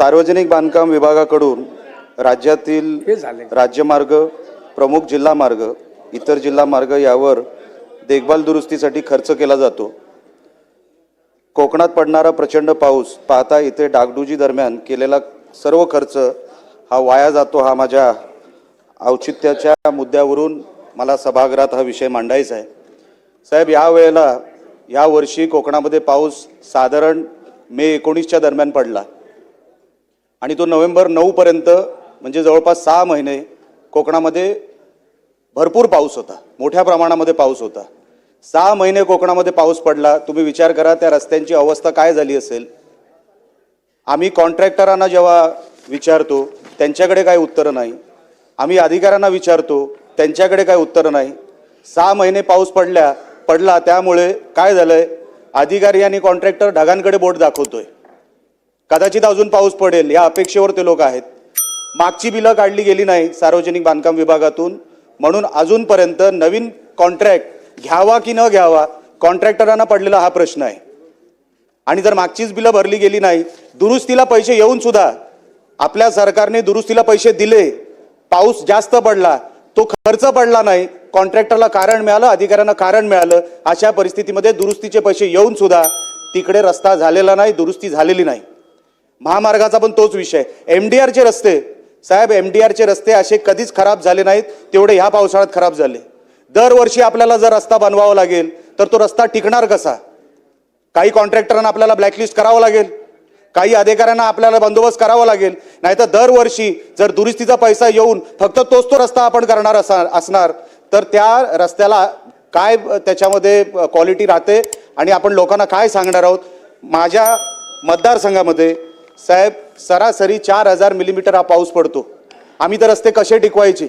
सार्वजनिक बांधकाम विभागाकडून राज्यातील राज्यमार्ग प्रमुख जिल्हा मार्ग इतर जिल्हा मार्ग यावर देखभाल दुरुस्तीसाठी खर्च केला जातो. कोकणात पडणारा प्रचंड पाऊस पाहता इथे डागडुजी दरम्यान केलेला सर्व खर्च हा वाया जातो हा माझ्या औचित्याच्या मुद्द्यावरून मला सभागृहात हा विषय मांडायचा आहे. साहेब या वेळेला या वर्षी कोकणामध्ये पाऊस साधारण मे एकोणीसच्या दरम्यान पडला. आणि तो नोव्हेंबर नऊपर्यंत म्हणजे जवळपास सहा महिने कोकणामध्ये भरपूर पाऊस होता. मोठ्या प्रमाणामध्ये पाऊस होता. सहा महिने कोकणामध्ये पाऊस पडला. तुम्ही विचार करा त्या रस्त्यांची अवस्था काय झाली असेल? आम्ही कॉन्ट्रॅक्टरांना जेव्हा विचारतो त्यांच्याकडे काही उत्तरं नाही. आम्ही अधिकाऱ्यांना विचारतो त्यांच्याकडे काही उत्तरं नाही. सहा महिने पाऊस पडल्या पडला त्यामुळे काय झालं आहे अधिकारी आणि कॉन्ट्रॅक्टर ढगांकडे बोट दाखवतोय. कदाचित अजून पाऊस पडेल या अपेक्षेवर ते लोक आहेत. मागची बिलं काढली गेली नाही सार्वजनिक बांधकाम विभागातून. म्हणून अजूनपर्यंत नवीन कॉन्ट्रॅक्ट घ्यावा की न घ्यावा कॉन्ट्रॅक्टरांना पडलेला हा प्रश्न आहे. आणि जर मागचीच बिलं भरली गेली नाही दुरुस्तीला पैसे येऊन सुद्धा आपल्या सरकारने दुरुस्तीला पैसे दिले पाऊस जास्त पडला तो खर्च पडला नाही कॉन्ट्रॅक्टरला कारण मिळालं अधिकाऱ्यांना कारण मिळालं अशा परिस्थितीमध्ये दुरुस्तीचे पैसे येऊन सुद्धा तिकडे रस्ता झालेला नाही दुरुस्ती झालेली नाही. महामार्गाचा पण तोच विषय. एम डी आरचे रस्ते साहेब एम डी आरचे रस्ते असे कधीच खराब झाले नाहीत तेवढे ह्या पावसाळ्यात खराब झाले. दरवर्षी आपल्याला जर रस्ता बनवावा लागेल तर तो रस्ता टिकणार कसा? काही कॉन्ट्रॅक्टरांना आपल्याला ब्लॅकलिस्ट करावं लागेल. काही अधिकाऱ्यांना आपल्याला बंदोबस्त करावा लागेल. नाहीतर दरवर्षी जर दुरुस्तीचा पैसा येऊन फक्त तोच तो रस्ता आपण करणार असा असणार तर त्या रस्त्याला काय त्याच्यामध्ये क्वालिटी राहते आणि आपण लोकांना काय सांगणार आहोत? माझ्या मतदारसंघामध्ये साहेब सरासरी चार हजार मिलीमीटर हा पाऊस पडतो. आम्ही तर रस्ते कसे टिकवायचे?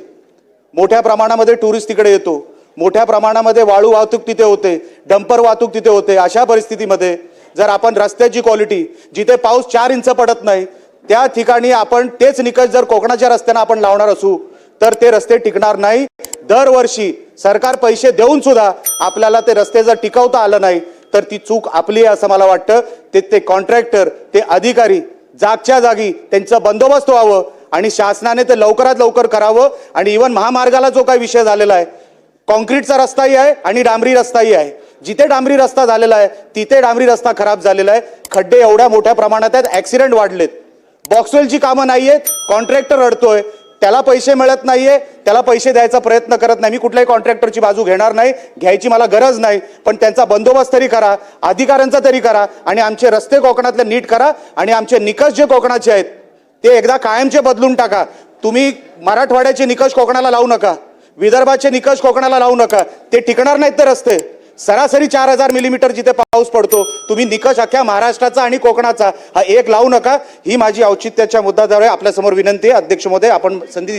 मोठ्या प्रमाणामध्ये टुरिस्ट तिकडे येतो. मोठ्या प्रमाणामध्ये वाळू वाहतूक तिथे होते डंपर वाहतूक तिथे होते. अशा परिस्थितीमध्ये जर आपण रस्त्याची क्वालिटी जिथे पाऊस चार इंच पडत नाही त्या ठिकाणी आपण तेच निकष जर कोकणाच्या रस्त्यांना आपण लावणार असू तर ते रस्ते टिकणार नाही. दरवर्षी सरकार पैसे देऊन सुद्धा आपल्याला ते रस्ते जर टिकवता आलं नाही तर ती चूक आपली आहे असं मला वाटतं. ते ते कॉन्ट्रॅक्टर ते अधिकारी जागच्या जागी त्यांचं बंदोबस्त व्हावं आणि शासनाने ते लवकरात लवकर करावं. आणि इवन महामार्गाला जो काही विषय झालेला आहे कॉन्क्रीटचा रस्ताही आहे आणि डांबरी रस्ताही आहे. जिथे डांबरी रस्ता झालेला आहे तिथे डांबरी रस्ता खराब झालेला आहे. खड्डे एवढ्या मोठ्या प्रमाणात आहेत ॲक्सिडेंट वाढलेत. बॉक्सवेलची कामं नाही आहेत कॉन्ट्रॅक्टर अडतोय त्याला पैसे मिळत नाहीये त्याला पैसे द्यायचा प्रयत्न करत नाही. मी कुठल्याही कॉन्ट्रॅक्टरची बाजू घेणार नाही घ्यायची मला गरज नाही पण त्यांचा बंदोबस्त तरी करा अधिकाऱ्यांचा तरी करा आणि आमचे रस्ते कोकणातले नीट करा आणि आमचे निकष जे कोकणाचे आहेत ते एकदा कायमचे बदलून टाका. तुम्ही मराठवाड्याचे निकष कोकणाला लावू नका विदर्भाचे निकष कोकणाला लावू नका ते टिकणार नाहीत ते रस्ते. सरासरी चार हजार मिलीमीटर जिथे पाऊस पडतो तुम्ही निकष अख्ख्या महाराष्ट्राचा आणि कोकणाचा हा एक लावू नका. ही माझी औचित्याच्या मुद्दाद्वारे आपल्यासमोर विनंती आहे. अध्यक्ष महोदय आपण संधी